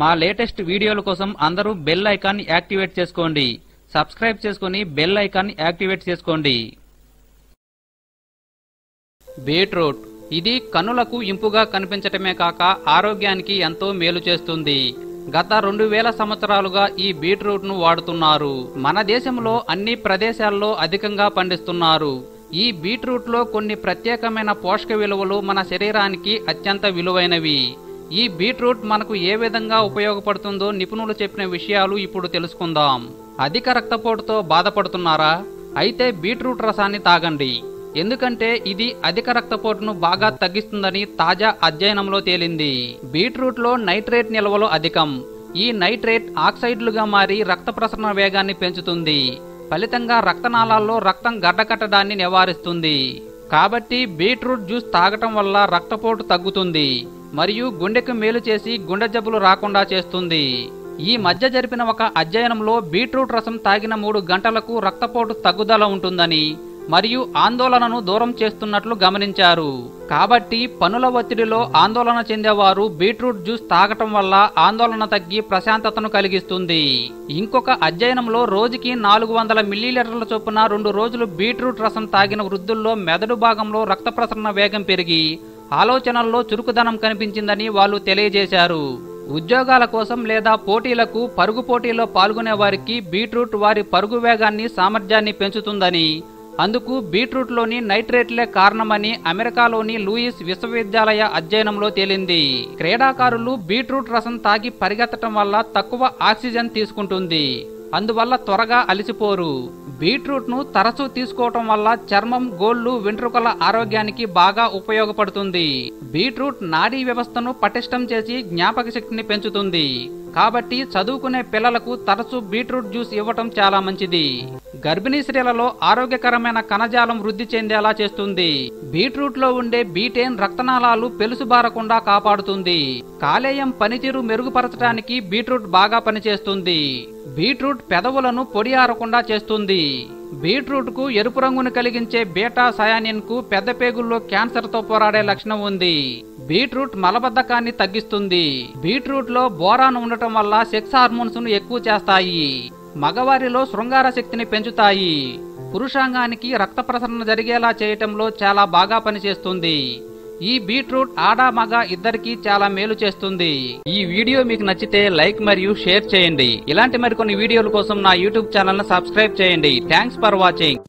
మా లేటెస్ట్ వీడియోల కోసం అందరూ బెల్ ఐకాన్ యాక్టివేట్ చేసుకోండి. సబ్స్క్రైబ్ చేసుకుని బెల్ ఐకాన్ యాక్టివేట్ చేసుకోండి. బీట్రూట్ ఇది కనులకు ఇంపుగా కనిపించటమే కాక ఆరోగ్యానికి ఎంతో మేలు చేస్తుంది. గత రెండు వేల సంవత్సరాలుగా ఈ బీట్రూట్ను వాడుతున్నారు. మన దేశంలో అన్ని ప్రదేశాల్లో అధికంగా పండిస్తున్నారు. ఈ బీట్రూట్లో కొన్ని ప్రత్యేకమైన పోషక విలువలు మన శరీరానికి అత్యంత విలువైనవి. ఈ బీట్రూట్ మనకు ఏ విధంగా ఉపయోగపడుతుందో నిపుణులు చెప్పిన విషయాలు ఇప్పుడు తెలుసుకుందాం. అధిక రక్తపోటుతో బాధపడుతున్నారా? అయితే బీట్రూట్ రసాన్ని తాగండి. ఎందుకంటే ఇది అధిక రక్తపోటును బాగా తగ్గిస్తుందని తాజా అధ్యయనంలో తేలింది. బీట్రూట్లో నైట్రేట్ నిల్వలు అధికం. ఈ నైట్రేట్ ఆక్సైడ్లుగా మారి రక్త ప్రసరణ వేగాన్ని పెంచుతుంది. ఫలితంగా రక్తనాళాల్లో రక్తం గడ్డకట్టడాన్ని నివారిస్తుంది. కాబట్టి బీట్రూట్ జ్యూస్ తాగటం వల్ల రక్తపోటు తగ్గుతుంది. మరియు గుండెకు మేలు చేసి గుండె జబ్బులు రాకుండా చేస్తుంది. ఈ మధ్య జరిపిన ఒక అధ్యయనంలో బీట్రూట్ రసం తాగిన మూడు గంటలకు రక్తపోటు తగ్గుదల ఉంటుందని మరియు ఆందోళనను దూరం చేస్తున్నట్లు గమనించారు. కాబట్టి పనుల ఒత్తిడిలో ఆందోళన చెందేవారు బీట్రూట్ జ్యూస్ తాగటం వల్ల ఆందోళన తగ్గి ప్రశాంతతను కలిగిస్తుంది. ఇంకొక అధ్యయనంలో రోజుకి నాలుగు వందల మిల్లీలీటర్ల చొప్పున రెండు రోజులు బీట్రూట్ రసం తాగిన వృద్ధుల్లో మెదడు భాగంలో రక్త ప్రసరణ వేగం పెరిగి ఆలోచనల్లో చురుకుదనం కనిపించిందని వాళ్ళు తెలియజేశారు. ఉద్యోగాల కోసం లేదా పోటీలకు పరుగు పోటీలో పాల్గొనే వారికి బీట్రూట్ వారి పరుగు వేగాన్ని సామర్థ్యాన్ని పెంచుతుందని అందుకు బీట్రూట్లోని నైట్రేట్లే కారణమని అమెరికాలోని లూయిస్ విశ్వవిద్యాలయ అధ్యయనంలో తేలింది. క్రీడాకారులు బీట్రూట్ రసం తాగి పరిగెత్తటం వల్ల తక్కువ ఆక్సిజన్ తీసుకుంటుంది. అందువల్ల త్వరగా అలసిపోరు. బీట్రూట్ను తరచూ తీసుకోవటం వల్ల చర్మం గోళ్ళు వెంట్రుకల ఆరోగ్యానికి బాగా ఉపయోగపడుతుంది. బీట్రూట్ నాడీ వ్యవస్థను పటిష్టం చేసి జ్ఞాపక శక్తిని పెంచుతుంది. కాబట్టి చదువుకునే పిల్లలకు తరచూ బీట్రూట్ జ్యూస్ ఇవ్వటం చాలా మంచిది. గర్భిణీ స్త్రీలలో ఆరోగ్యకరమైన కణజాలం వృద్ధి చెందేలా చేస్తుంది. బీట్రూట్లో ఉండే బీటేన్ రక్తనాళాలు పెలుసుబారకుండా కాపాడుతుంది. కాలేయం పనితీరు మెరుగుపరచడానికి బీట్రూట్ బాగా పనిచేస్తుంది. బీట్రూట్ పెదవులను పొడి ఆరకుండా చేస్తుంది. బీట్రూట్కు ఎరుపు రంగును కలిగించే బీటా సయానిన్కు పెద్ద పేగుల్లో క్యాన్సర్తో పోరాడే లక్షణం ఉంది. బీట్రూట్ మలబద్ధకాన్ని తగ్గిస్తుంది. బీట్రూట్లో బోరాన్ ఉండటం వల్ల సెక్స్ హార్మోన్స్ను ఎక్కువ చేస్తాయి. మగవారిలో శృంగార శక్తిని పెంచుతాయి. పురుషాంగానికి రక్త ప్రసరణ జరిగేలా చేయటంలో చాలా బాగా పనిచేస్తుంది. ఈ బీట్రూట్ ఆడా మగ ఇద్దరికి చాలా మేలు చేస్తుంది. ఈ వీడియో మీకు నచ్చితే లైక్ మరియు షేర్ చేయండి. ఇలాంటి మరికొన్ని వీడియోల కోసం నా యూట్యూబ్ ఛానల్ను సబ్స్క్రైబ్ చేయండి. Thanks for watching.